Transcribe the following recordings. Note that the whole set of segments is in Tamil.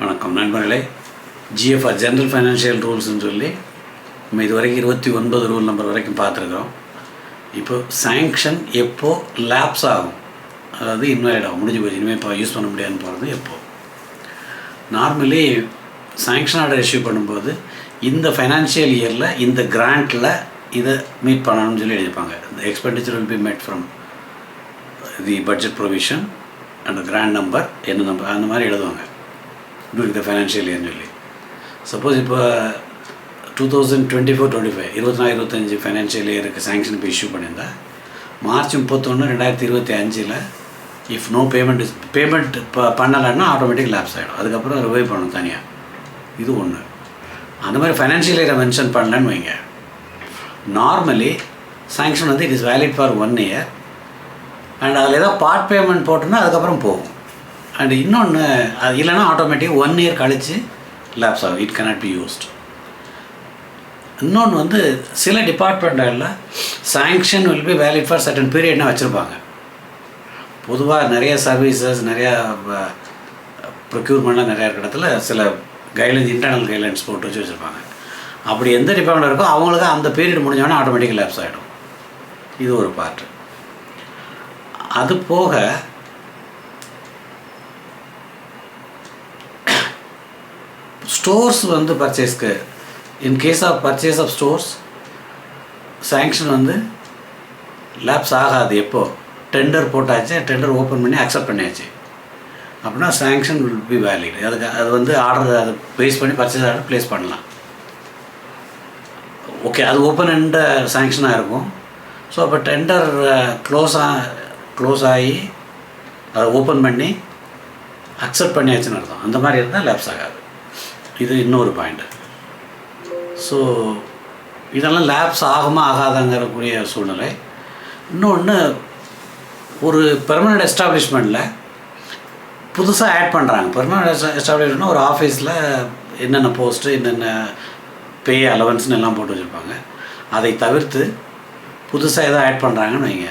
வணக்கம் நண்பர்களே. ஜிஎஃப்ஆர் ஜென்ரல் ஃபைனான்ஷியல் ரூல்ஸ்னு சொல்லி நம்ம இது வரைக்கும் இருபத்தி ஒன்பது ரூல் நம்பர் வரைக்கும் பார்த்துருக்கோம் இப்போ சாங்ஷன் எப்போது லேப்ஸ் ஆகும்? அதாவது இன்வாலிட் ஆகும். முடிஞ்சு போச்சு. இனிமேல் இப்போ யூஸ் பண்ண முடியாதுன்னு போகிறது எப்போது நார்மலி சாங்ஷன் ஆர்டர் இஷ்யூ பண்ணும்போது இந்த ஃபைனான்ஷியல் இயரில் இந்த கிராண்ட்டில் இதை மீட் பண்ணணும்னு சொல்லி எழுதிப்பாங்க இந்த expenditure will be made from the budget provision and grant number என்ன நம்பர் அந்த மாதிரி எழுதுவாங்க. டூரிங் த ஃபைனான்ஷியல் இயர்னு சொல்லி சப்போஸ் இப்போ two thousand twenty four twenty five இருபத்தி நாலு இருபத்தஞ்சி ஃபைனான்ஷியல் இயருக்கு சாங்ஷன் இப்போ இஷ்யூ பண்ணியிருந்தா மார்ச் முப்பத்தொன்று ரெண்டாயிரத்தி இருபத்தி அஞ்சில் if no payment is payment இப்போ பண்ணலைன்னா ஆட்டோமேட்டிக் லேப்ஸ் ஆகிடும் அதுக்கப்புறம் ரிவைவ் பண்ணணும் தனியாக இது ஒன்று அந்த மாதிரி ஃபைனான்ஷியல் இயரை மென்ஷன் பண்ணலன்னு வைங்க. நார்மலி சாங்ஷன் வந்து it is valid for one year and அதில் ஏதாவது பார்ட் பேமெண்ட் போட்டோன்னா அதுக்கப்புறம் போகும். அண்ட் இன்னொன்று அது இல்லைன்னா ஆட்டோமேட்டிக் ஒன் இயர் கழித்து லேப்ஸ் ஆகும். இட் கனாட் பி யூஸ்ட் இன்னொன்று வந்து சில டிபார்ட்மெண்ட்டில் sanction will be valid for certain பீரியட்னா வச்சுருப்பாங்க. பொதுவாக நிறைய சர்வீசஸ் நிறையா ப்ரொக்யூர்மெண்ட்லாம் நிறையா இருக்கிற இடத்துல சில கைட்லைன்ஸ் இன்டர்னல் கைட்லைன்ஸ் போட்டு வச்சு வச்சுருப்பாங்க. அப்படி எந்த டிபார்ட்மெண்ட் இருக்கோ அவங்களுக்கு அந்த பீரியட் முடிஞ்சோடனே ஆட்டோமேட்டிக் லேப்ஸ் ஆகிடும் இது ஒரு பார்ட்டு அது போக ஸ்டோர்ஸ் வந்து பர்ச்சேஸ்க்கு in case of purchase of stores sanction வந்து லேப்ஸ் ஆகாது எப்போது டெண்டர் போட்டாச்சு டெண்டர் ஓப்பன் பண்ணி அக்செப்ட் பண்ணியாச்சு. அப்படின்னா சேங்ஷன் வில் பி வேலிட் அதுக்கு அது வந்து ஆர்டர் அதை பேஸ் பண்ணி பர்ச்சேஸ் ஆர்டர் ப்ளேஸ் பண்ணலாம். ஓகே அது ஓப்பன் எண்ட சேங்ஷனாக இருக்கும். ஸோ அப்போ டெண்டர் க்ளோஸ் ஆ க்ளோஸ் ஆகி அதை ஓப்பன் பண்ணி அக்செப்ட் பண்ணியாச்சுன்னு அர்த்தம். அந்த மாதிரி இருந்தால் லேப்ஸ் ஆகாது. இது இன்னொரு பாயிண்ட்டு ஸோ இதெல்லாம் லேப்ஸ் ஆகுமா ஆகாதாங்கிறக்கூடிய சூழ்நிலை. இன்னொன்று ஒரு பெர்மனெண்ட் எஸ்டாப்ளிஷ்மெண்ட்டில் புதுசாக ஆட் பண்ணுறாங்க பெர்மனண்ட் எஸ்டாப்ளிஷ்மெண்ட்னா ஒரு ஆஃபீஸில் என்னென்ன போஸ்ட்டு என்னென்ன பே அலவன்ஸ்னு எல்லாம் போட்டு வச்சுருப்பாங்க. அதை தவிர்த்து புதுசாக ஏதோ ஆட் பண்ணுறாங்கன்னு வைங்க.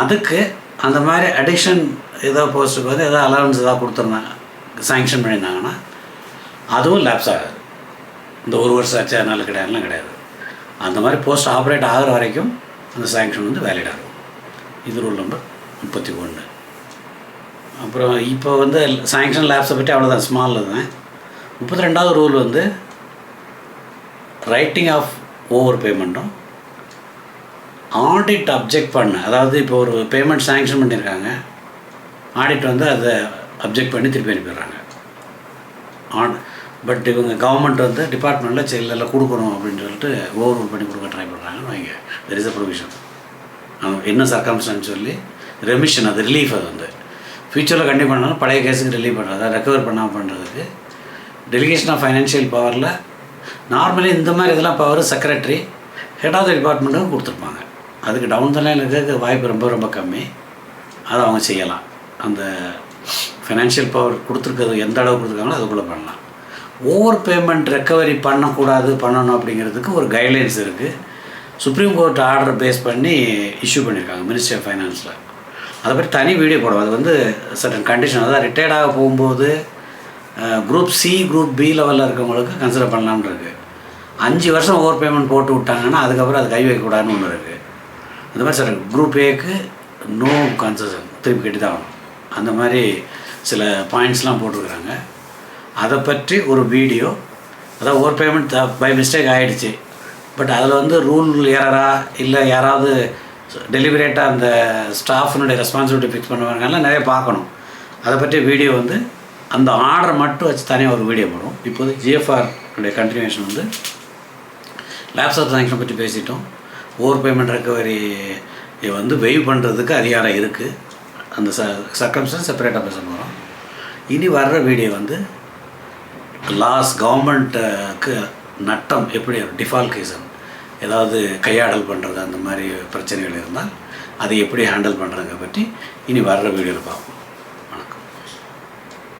அதுக்கு அந்த மாதிரி அடிஷன் ஏதோ போஸ்ட்டுக்கு வந்து ஏதோ அலவன்ஸ் ஏதாவது கொடுத்துருந்தாங்க சாங்ஷன் பண்ணியிருந்தாங்கன்னா அதுவும் லேப்ஸ் ஆகாது. இந்த ஒரு வருஷம் ஆச்சு அதனால கிடையாதுலாம் கிடையாது. அந்த மாதிரி போஸ்ட் ஆப்ரேட் ஆகிற வரைக்கும் அந்த சேங்ஷன் வந்து வேலிட் ஆகும். இது ரூல் நம்பர் முப்பத்தி ஒன்று. அப்புறம் இப்போ வந்து சேங்ஷன் லேப்ஸை பற்றி அவ்வளோதான் ஸ்மாலில் தான். முப்பத்தி ரெண்டாவது ரூல் வந்து ரைட்டிங் ஆஃப் ஓவர் பேமெண்ட்டும் ஆடிட் அப்ஜெக்ட் பண்ண. அதாவது இப்போ ஒரு பேமெண்ட் சேங்ஷன் பண்ணியிருக்காங்க. ஆடிட் வந்து அதை அப்ஜெக்ட் பண்ணி திருப்பி அனுப்பிடுறாங்க. ஆன் பட் இவங்க கவர்மெண்ட் வந்து டிபார்ட்மெண்ட்டில் செயலெல்லாம் கொடுக்கணும் அப்படின்னு சொல்லிட்டு ஓவர் ரூல் பண்ணி கொடுக்க ட்ரை பண்ணுறாங்கன்னு வைங்க. தெர் இஸ் அ ப்ரொவிஷன் என்ன சர்க்கம்ஸ்டான்ஸ் சொல்லி ரெமிஷன் அது ரிலீஃப் அது வந்து. ஃப்யூச்சரில் கண்டிப்பாக பண்ணாலும் பழைய கேஸுக்கு ரிலீவ் பண்ணுறது அதை ரெக்கவர் பண்ணாமல் பண்ணுறதுக்கு டெலிகேஷன் ஆஃப் ஃபைனான்ஷியல் பவரில் நார்மலி இந்த மாதிரி இதெல்லாம் power secretary head of the டிபார்ட்மெண்ட்டுக்கும் கொடுத்துருப்பாங்க. அதுக்கு டவுன் தனியாக இருக்கிறதுக்கு வாய்ப்பு ரொம்ப ரொம்ப கம்மி. அதை அவங்க செய்யலாம். அந்த ஃபைனான்ஷியல் பவர் கொடுத்துருக்கிறது எந்த அளவு கொடுத்துருக்காங்களோ அதுக்குள்ளே பண்ணலாம். ஓவர் பேமெண்ட் ரெக்கவரி பண்ணக்கூடாது பண்ணணும் அப்படிங்கிறதுக்கு ஒரு கைட்லைன்ஸ் இருக்குது சுப்ரீம் கோர்ட் ஆர்டர் பேஸ் பண்ணி இஷ்யூ பண்ணியிருக்காங்க மினிஸ்ட்ரி ஆஃப் ஃபைனான்ஸில் அதை பற்றி தனி வீடியோ போடுவோம். அது வந்து சர்டன் கண்டிஷன் அதாவது ரிட்டையர்டாக போகும்போது குரூப் சி குரூப் பி லெவலில் இருக்கவங்களுக்கு கன்சிடர் பண்ணலான் இருக்குது அஞ்சு வருஷம் ஓவர் பேமெண்ட் போட்டு விட்டாங்கன்னா அதுக்கப்புறம் அது கை வைக்கக்கூடாதுன்னு ஒன்று இருக்குது அந்த மாதிரி சார் குரூப் ஏக்கு நோ கன்செஷன் திருப்பி கட்டி தான் ஆகணும். அந்த மாதிரி சில பாயிண்ட்ஸ்லாம் போட்டிருக்கிறாங்க. அதை பற்றி ஒரு வீடியோ. அதாவது ஓவர் பேமெண்ட் பை மிஸ்டேக் ஆகிடுச்சு பட் அதில் வந்து ரூல் ஏறரா இல்லை யாராவது டெலிவரேட்டாக அந்த ஸ்டாஃபினுடைய ரெஸ்பான்சிபிலிட்டி ஃபிக்ஸ் பண்ணுவாங்கலாம் நிறைய பார்க்கணும். அதை பற்றி வீடியோ வந்து அந்த ஆர்டரை மட்டும் வச்சு தனியாக ஒரு வீடியோ போடும் இப்போது ஜிஎஃப்ஆருடைய கண்டினியூஷன் வந்து லேப்ஸ் ஆஃப் சாங்ஷன் பற்றி பேசிட்டோம். ஓவர் பேமெண்ட் ரெக்கவரி வந்து வெய்வ் பண்ணுறதுக்கு அதிகாரம் இருக்குது அந்த ச சர்க்கம்ஸ்டன்ஸ் செப்பரேட்டாக பேச போகிறோம் இனி வர்ற வீடியோ வந்து லாஸ் கவர்மெண்ட்டுக்கு uh, நட்டம் எப்படி டிஃபால்ட் கேசன் ஏதாவது கையாடல் பண்ணுறது அந்த மாதிரி பிரச்சனைகள் இருந்தால் அதை எப்படி ஹேண்டில் பண்ணுறதுங்க பற்றி இனி வர்ற வீடியோவில் பார்ப்போம்.